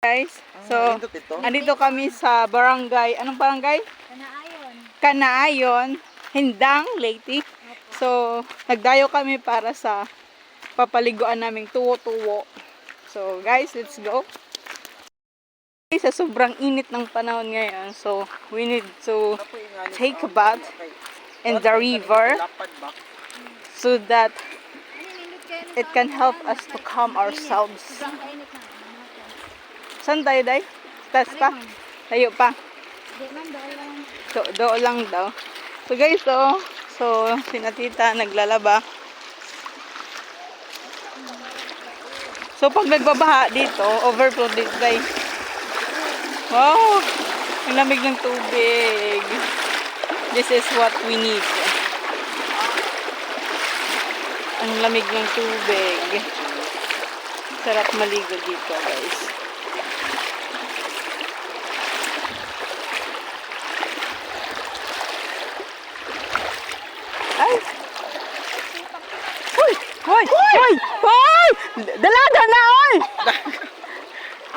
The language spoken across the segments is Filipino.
guys. So, Ah, ito? andito kami sa barangay, anong barangay? Kanaayon. Kanaayon, Hindang, Leyte. So, nagdayo kami para sa papaliguan naming tuwo-tuwo. So, guys, let's go. Sa sobrang init ng panahon ngayon, so we need to take a bath in the river Lapad ba? so that Ano it can help us to calm ourselves. Saan tayo, Day? Taas pa? Tayo pa. Man doon lang. Daw. So guys, oh, so si Natita naglalaba. So pag nagbabaha dito, overflow dito guys. Wow! Ang lamig ng tubig. This is what we need. Ang lamig ng tubig. Sarap maligo dito guys. Ay! Hoy! Hoy! Hoy! Hoy! Dalaga na!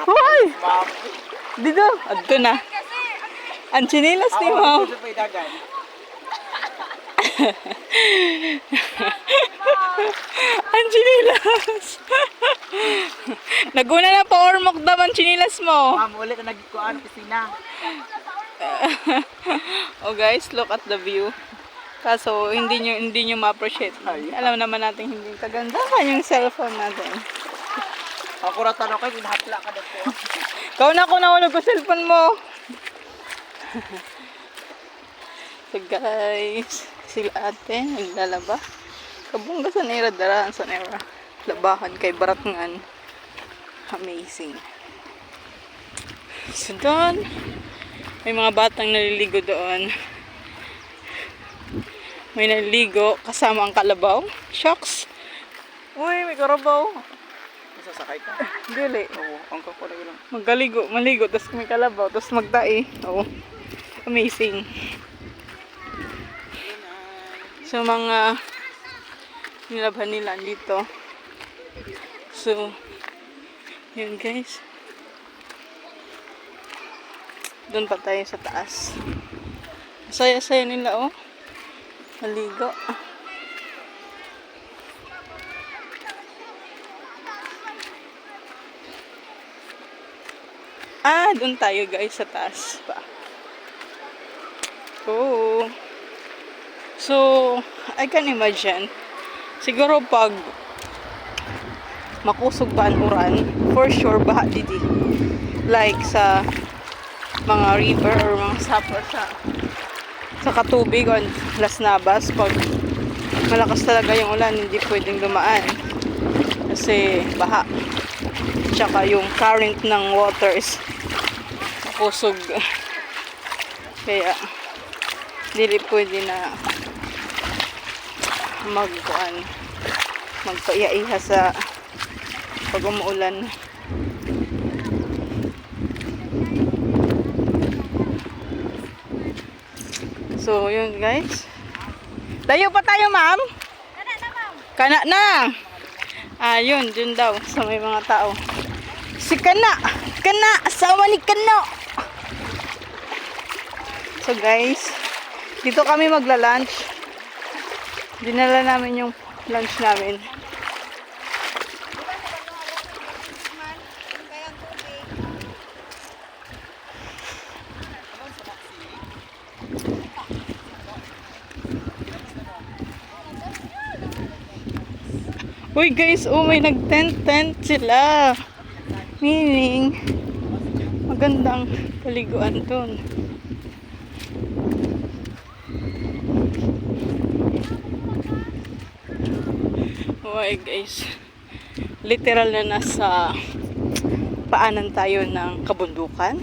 Hoy! Ma'am. Dito, adto na. Ang chinilas ni pa idagan. Ang chinilas. Naguna na power mock daw ang chinilas mo. Ma'am, ulit na nagkuhaan kusina. Oh guys, look at the view. Kaso hindi nyo, hindi nyo ma-appreciate. Alam naman natin hindi kagandahan yung cellphone natin. Ako ra tanong kay ginhatla ka dito. Kau na ako nahulog ko cellphone mo. so guys, sila ate naglalaba. Kabungga sa nera daraan sa nera. Labahan kay Baratngan. Amazing. So doon, may mga batang naliligo doon. May naliligo kasama ang kalabaw. Shucks! Uy, may karabaw. Masasakay ka. Dili. Oo, ang kako na lang. Magaligo, maligo, tapos may kalabaw, tapos magdai. Oo. Amazing. So, mga nilabhan nila dito. So, yun guys. Doon pa tayo sa taas. Saya-saya nila, oh. Maligo. Ah, doon tayo guys sa taas pa. Oh. So, I can imagine. Siguro pag makusog ba ang uran, for sure baha didi. Like sa mga river or mga sapor sa sa katubig on Las Navas pag malakas talaga yung ulan hindi pwedeng dumaan. Kasi baha. Tsaka yung current ng water is makusog kaya dili pwede na magkuan magpaiya-iha sa pag umuulan so yun guys. Tayo pa tayo ma'am. Kana na ma'am. kana na. Ah yun dun daw sa may mga tao. Si kana. Kana asawa ni kano so guys dito kami magla-lunch. Dinala namin yung lunch namin Uy guys, oh may nag-tent-tent sila. Meaning, magandang paliguan dun. Okay guys, literal na nasa paanan tayo ng kabundukan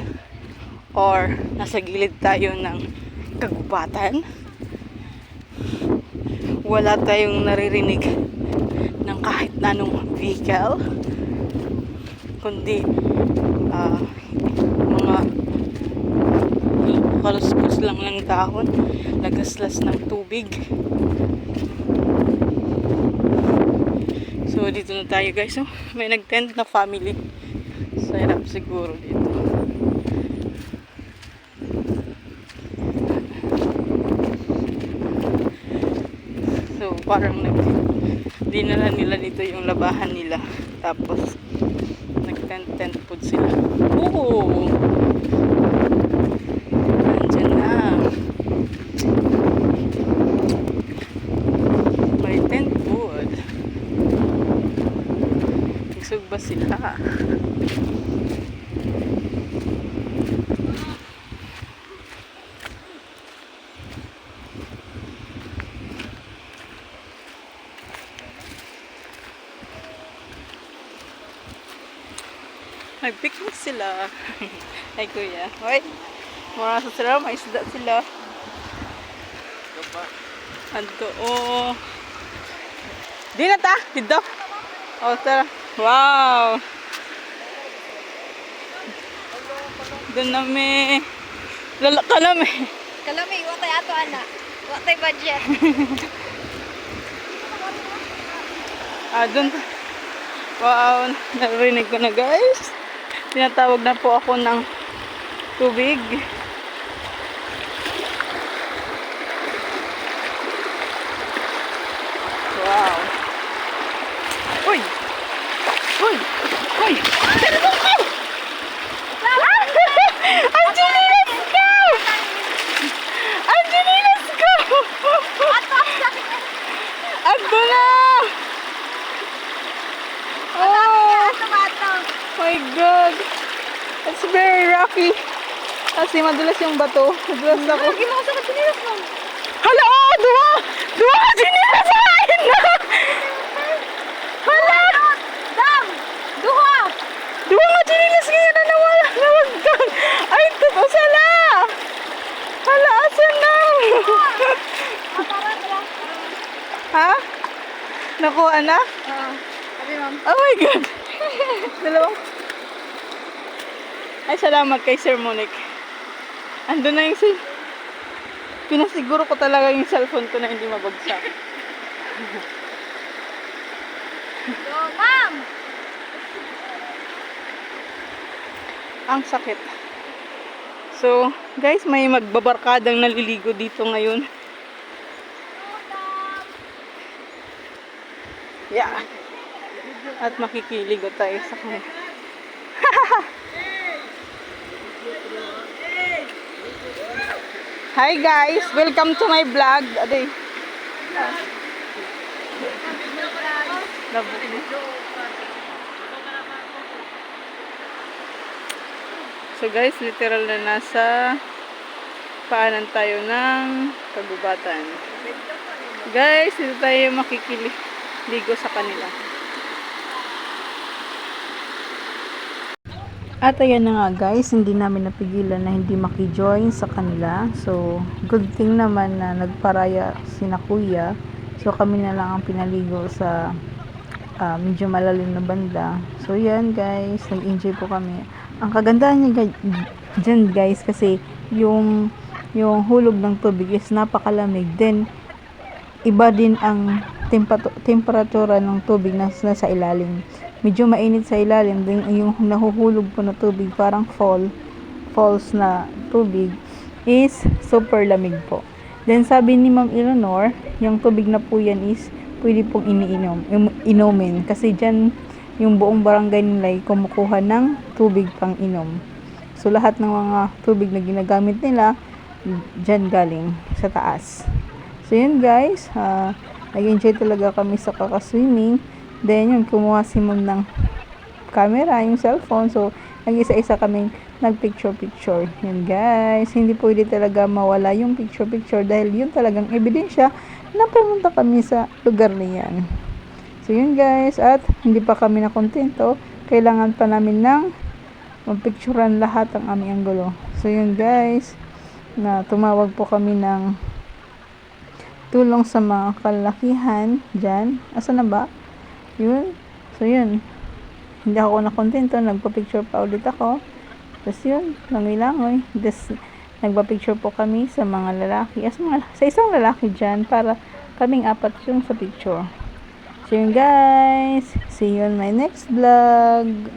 or nasa gilid tayo ng kagubatan. Wala tayong naririnig na anong vehicle kundi ah, mga kaluskos lang ng dahon lagaslas ng tubig so dito na tayo guys oh. may nag-tent na family sa hirap siguro dito. So, parang nag dinala nila dito yung labahan nila. Tapos, nag-tent-tent food sila. Oo! Nandyan na. May tent food. Isog ba sila? May picnic sila. Ay kuya. Hoy. Mura sa sila. May isda sila. Pa. Anto. Oh. Di na ta. Dito. Oh, tara. Wow. Doon na may lala ka na may. Kalami, watay ato ana. Watay budget. Ah, doon. Wow. Narinig ko na guys. Tinatawag na po ako ng tubig. Wow. Uy! Uy! Uy! Talabog ko! Anjali, let's go! Anjali, let's go! Ando na! Oh my God! It's very rocky. Kasi madulas yung bato. Madulas ako. Lagi mo sa katinilas mo. Hala, oh! Duwa! Duwa ka sinila sa akin na! Hala! Dam! Duha! Duwa nga sinilas ngayon na nawala. Nawagdan. Ay, totoo sala! Hala, asan na? Ha? Nakuha na? Ah, sabi ma'am. Oh my God! Dalawang. Ay, salamat kay Sir Monique. Ando na yung si... Pinasiguro ko talaga yung cellphone ko na hindi mabagsak. Go, ma'am! Ang sakit. So, guys, may magbabarkadang naliligo dito ngayon. Yeah. At makikiligo tayo sa kanya. Hi guys, welcome to my vlog. Aday. So guys, literal na nasa paanan tayo ng kagubatan. Guys, dito tayo makikiligo sa kanila. At ayan na nga guys, hindi namin napigilan na hindi makijoin sa kanila. So, good thing naman na nagparaya sina kuya. So, kami na lang ang pinaligo sa ah, medyo malalim na banda. So, yan guys, nag-enjoy po kami. Ang kagandahan niya dyan guys, kasi yung, yung hulog ng tubig is napakalamig. Then, iba din ang temperatura ng tubig na nasa ilalim. Medyo mainit sa ilalim, din yung nahuhulog po na tubig, parang fall, falls na tubig, is super lamig po. Then sabi ni Ma'am Eleanor, yung tubig na po yan is pwede pong iniinom, im- inumin. Kasi dyan, yung buong barangay nila ay kumukuha ng tubig pang inom. So lahat ng mga tubig na ginagamit nila, dyan galing sa taas. So yun guys, ah, nag-enjoy talaga kami sa kakaswimming. Then yun, kumuha si mom ng camera, yung cellphone. So, nag-isa-isa kaming nag-picture-picture. Yun guys, hindi pwede talaga mawala yung picture-picture dahil yun talagang ebidensya na pumunta kami sa lugar na yan. So yun guys, at hindi pa kami nakontento. Kailangan pa namin ng magpicturean lahat ang aming anggulo. So yun guys, na tumawag po kami ng tulong sa mga kalakihan dyan. Asa na ba? Yun. So yun. Hindi ako nakontento. Nagpa-picture pa ulit ako. Tapos yun, langoy-langoy. Tapos nagpa-picture po kami sa mga lalaki. As mga, sa isang lalaki dyan para kaming apat yung sa picture. So yun guys. See you on my next vlog.